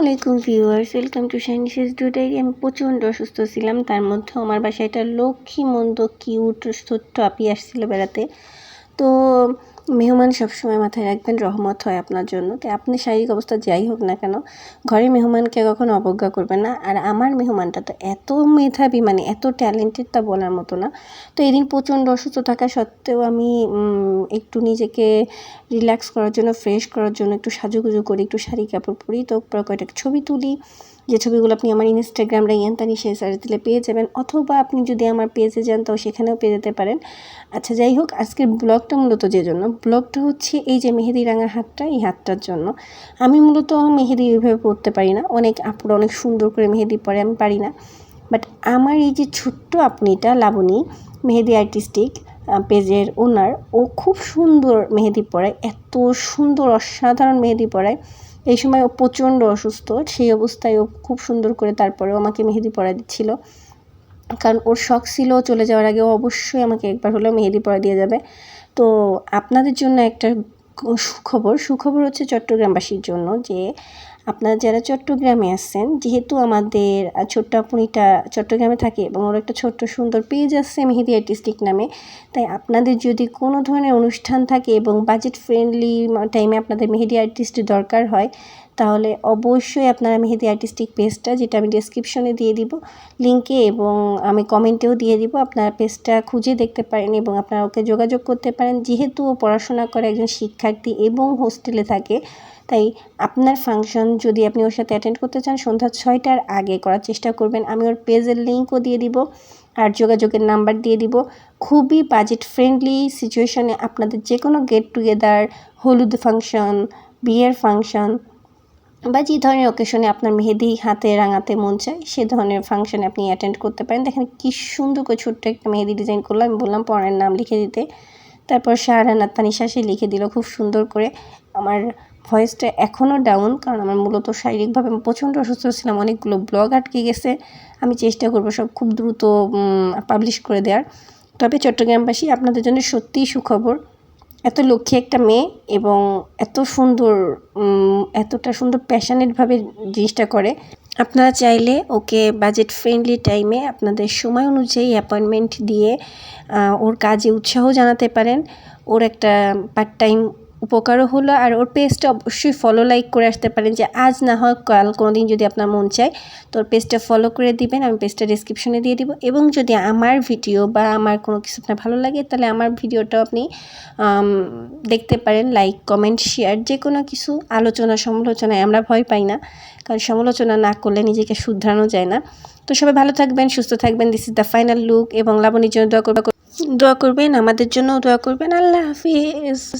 আলাইকুম viewers, welcome to শাইনিসেস ডুডাইরি আমি প্রচণ্ড অসুস্থ ছিলাম, তার মধ্যে আমার বাসায় একটা লক্ষ্মী মন্দ কিউট ছোট্ট আপি আসছিল বেড়াতে। তো মেহমান সবসময় মাথায় রাখবেন, রহমত হয় আপনার জন্য। তো আপনি শারীরিক অবস্থা যাই হোক না কেন ঘরে মেহমানকে কখনো অবজ্ঞা করবেন না। আর আমার মেহমানটা তো এত মেধাবী মানে এত ট্যালেন্টেড তা বলার মতো না। তো এদিন প্রচণ্ড অসুস্থ থাকা সত্ত্বেও আমি একটু নিজেকে রিল্যাক্স করার জন্য ফ্রেশ করার জন্য একটু সাজুগুজু করি একটু শাড়ি কাপড় পরি। তো কয়েকটা ছবি তুলি। যে ছবিগুলো আপনি আমার ইনস্টাগ্রাম রাইয়ান্তানি শেষ সার্চ দিলে পেয়ে যাবেন। অথবা আপনি যদি আমার পেজে যান, তো সেখানেও পেয়ে যেতে পারেন। আচ্ছা যাই হোক, আজকের ব্লগটা মূলত যে জন্য। ব্লগটা হচ্ছে এই যে মেহেদি রাঙা হাতটা, এই হাতটার জন্য। আমি মূলত মেহেদি ওইভাবে পরতে পারি না। অনেক আপুরা অনেক সুন্দর করে মেহেদি পরে, আমি পারি না। বাট আমার এই যে ছোট্ট আপনিটা, লাবণী, মেহেদি আর্টিস্টিক পেজের ওনার, ও খুব সুন্দর মেহেদি পরায় এত সুন্দর, অসাধারণ মেহেদি পরায় এই সময় ও প্রচণ্ড অসুস্থ, সেই অবস্থায় ও খুব সুন্দর করে তারপরেও আমাকে মেহেদি পরা দিচ্ছিল। কারণ ওর শখ ছিল চলে যাওয়ার আগে অবশ্যই আমাকে একবার হলেও মেহেদি পরা দিয়ে যাবে। তো আপনাদের জন্য একটা সুখবর সুখবর হচ্ছে চট্টগ্রামবাসীর জন্য যে, আপনারা যারা চট্টগ্রামে আসছেন যেহেতু আমাদের ছোট্ট আপুনিটা চট্টগ্রামে থাকে এবং ওর একটা ছোট্ট সুন্দর পেজ আছে মেহেদি আর্টিস্টিক নামে, তাই আপনাদের যদি কোনো ধরনের অনুষ্ঠান থাকে এবং বাজেট ফ্রেন্ডলি টাইমে আপনাদের মেহেদি আর্টিস্ট দরকার হয় তাহলে অবশ্যই আপনারা মেহেদি আর্টিস্টিক পেজটা যেটা আমি ডিসক্রিপশনে দিয়ে দিব লিঙ্কে এবং আমি কমেন্টেও দিয়ে দিব, আপনারা পেজটা খুঁজে দেখতে পারেন এবং আপনারা ওকে যোগাযোগ করতে পারেন। যেহেতু ও পড়াশোনা করে একজন শিক্ষার্থী এবং হোস্টেলে থাকে, তাই আপনার ফাংশন যদি আপনি ওর সাথে অ্যাটেন্ড করতে চান, সন্ধ্যা ছয়টার আগে করার চেষ্টা করবেন। আমি ওর পেজের লিঙ্কও দিয়ে দিব, আর যোগাযোগের নাম্বার দিয়ে দিব। খুবই বাজেট ফ্রেন্ডলি সিচুয়েশনে আপনাদের যে কোনো গেট টুগেদার হলুদ ফাংশন বিয়ের ফাংশন বা যে ধরনের ওকেশনে আপনার মেহেদি হাতে, রাঙাতে মন চায়, সে ধরনের ফাংশনে আপনি অ্যাটেন্ড করতে পারেন। দেখেন কি সুন্দর করে ছোট্ট একটা মেহেদি ডিজাইন করলাম। আমি বললাম পরের নাম লিখে দিতে। তারপর শাহরানার তানিশা সে লিখে দিল খুব সুন্দর করে। আমার ভয়েসটা এখনও ডাউন কারণ আমার মূলত শারীরিকভাবে আমি প্রচণ্ড অসুস্থ ছিলাম। অনেকগুলো ব্লগ আটকে গেছে। আমি চেষ্টা করব সব খুব দ্রুত পাবলিশ করে দেওয়ার। তবে চট্টগ্রামবাসী আপনাদের জন্য সত্যিই সুখবর। এত লক্ষ্মী একটা মেয়ে এবং এত সুন্দর এতটা সুন্দর প্যাশানেটভাবে জিনিসটা করে। আপনারা চাইলে ওকে বাজেট ফ্রেন্ডলি টাইমে আপনাদের সময় অনুযায়ী অ্যাপয়েন্টমেন্ট দিয়ে ওর কাজে উৎসাহ জানাতে পারেন। ওর একটা পার্ট টাইম উপকারও হলো আর ওর পেজটা অবশ্যই ফলো লাইক করে আসতে পারেন যে আজ না হয় কাল কোনো দিন যদি আপনার মন চায়। তো ওর পেজটা ফলো করে দিবেন, আমি পেজটা ডিসক্রিপশনে দিয়ে দিব। এবং যদি আমার ভিডিও বা আমার কোনো কিছু আপনার ভালো লাগে, তাহলে আমার ভিডিওটাও আপনি দেখতে পারেন লাইক কমেন্ট শেয়ার যে কোনো কিছু। আলোচনা, সমালোচনায় আমরা ভয় পাই না, কারণ সমালোচনা না করলে নিজেকে শুধরানো যায় না। তো সবাই ভালো থাকবেন, সুস্থ থাকবেন। This is the final look এবং লাবণীর জন্য দোয়া করবেন দোয়া করবেন, আমাদের জন্যও দোয়া করবেন। আল্লাহ হাফিজ।